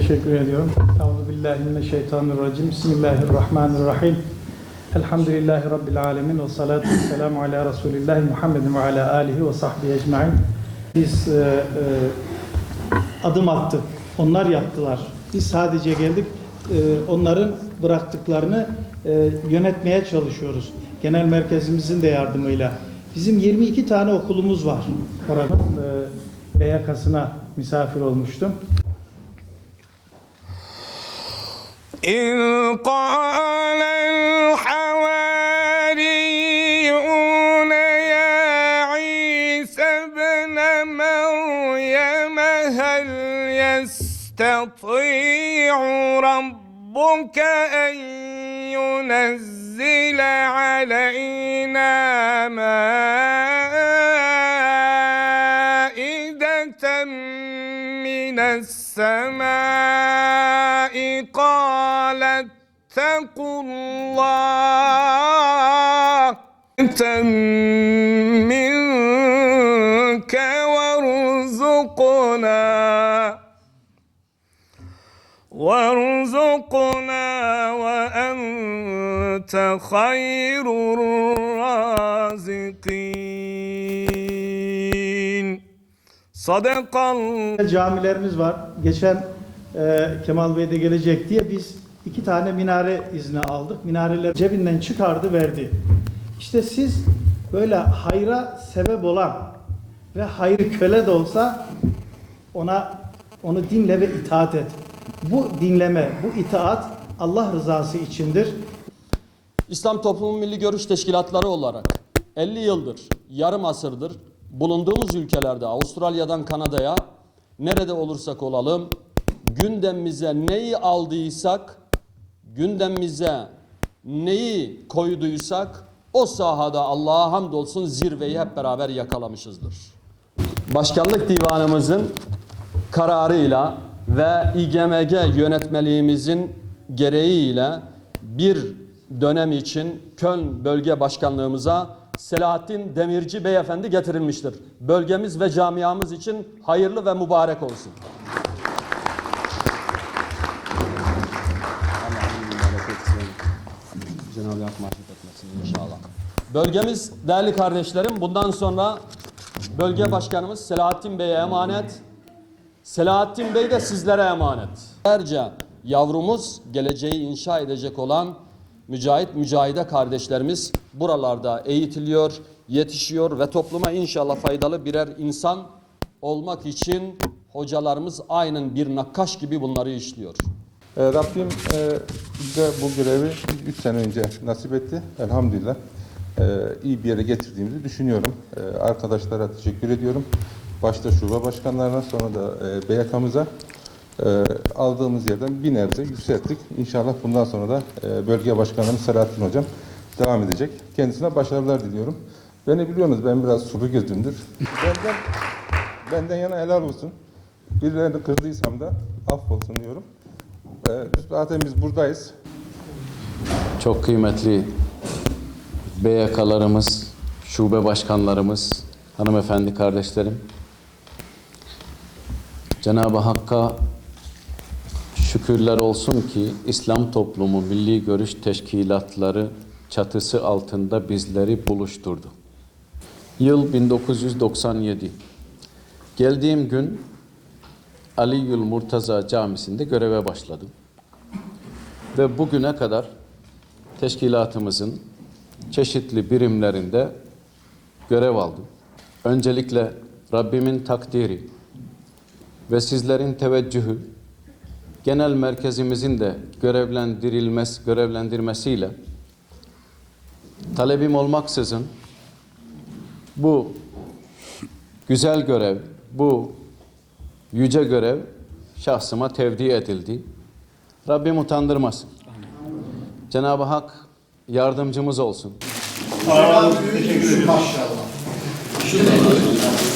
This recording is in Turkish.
Teşekkür ediyorum. Euzu billahi mineşşeytanirracim. Bismillahirrahmanirrahim. Elhamdülillahi rabbil alamin ve salatu vesselamu ala Resulillahi Muhammedin ve ala alihi ve sahbihi ecmaîn. Biz e, e, adım attık. Onlar yaptılar. Biz sadece geldik. e, onların bıraktıklarını e, yönetmeye çalışıyoruz. Genel merkezimizin de yardımıyla. Bizim 22 tane okulumuz var. Oranın e, Beyakası'na misafir olmuştum. إذ قال الحواريون يا عيسى هل يستطيع ربك أن ينزل من السماء قال اتقوا الله. منك وارزقنا. وارزقنا وأنت خير الرازقين. Sadakan. Camilerimiz var. Geçen e, Kemal Bey de gelecek diye biz iki tane minare izni aldık. Minareler cebinden çıkardı verdi. İşte siz böyle hayra sebep olan ve hayır köle de olsa ona onu dinle ve itaat et. Bu dinleme, bu itaat Allah rızası içindir. İslam Toplumu Milli Görüş Teşkilatları olarak 50 yıldır, yarım asırdır bulunduğumuz ülkelerde Avustralya'dan Kanada'ya nerede olursak olalım gündemimize neyi aldıysak, gündemimize neyi koyduysak o sahada Allah'a hamdolsun zirveyi hep beraber yakalamışızdır. Başkanlık Divanımızın kararıyla ve İGMG yönetmeliğimizin gereğiyle bir dönem için Köln Bölge Başkanlığımıza Selahattin Demirci Beyefendi getirilmiştir. Bölgemiz ve camiamız için hayırlı ve mübarek olsun. Cenab-ı Hak mahcup etmesin inşallah. Bölgemiz değerli kardeşlerim bundan sonra bölge başkanımız Selahattin Bey'e emanet. Selahattin Bey de sizlere emanet. Ayrıca yavrumuz geleceği inşa edecek olan mücahit mücahide kardeşlerimiz buralarda eğitiliyor, yetişiyor ve topluma inşallah faydalı birer insan olmak için hocalarımız aynen bir nakkaş gibi bunları işliyor. E, Rabbim e, bize bu görevi 3 sene önce nasip etti. Elhamdülillah e, iyi bir yere getirdiğimizi düşünüyorum. E, arkadaşlara teşekkür ediyorum. Başta şube başkanlarına sonra da e, BYK'mıza e, aldığımız yerden bir nebze yükselttik. İnşallah bundan sonra da e, bölge başkanımız Selahattin Hocam devam edecek. Kendisine başarılar diliyorum. Beni biliyorsunuz ben biraz sulu gözümdür. Benden, benden yana helal olsun. Birilerini kırdıysam da affolsun diyorum. Ee, Zaten biz buradayız. Çok kıymetli BYK'larımız, şube başkanlarımız, hanımefendi kardeşlerim. Cenab-ı Hakk'a şükürler olsun ki İslam Toplumu Milli Görüş Teşkilatları çatısı altında bizleri buluşturdu. Yıl 1997. Geldiğim gün Aliyül Murtaza Camisi'nde göreve başladım. Ve bugüne kadar teşkilatımızın çeşitli birimlerinde görev aldım. Öncelikle Rabbimin takdiri ve sizlerin teveccühü, genel merkezimizin de görevlendirilmesi, görevlendirmesiyle talebim olmaksızın bu güzel görev, bu yüce görev şahsıma tevdi edildi. Rabbim utandırmasın. Cenab-ı Hak yardımcımız olsun. Cenab-ı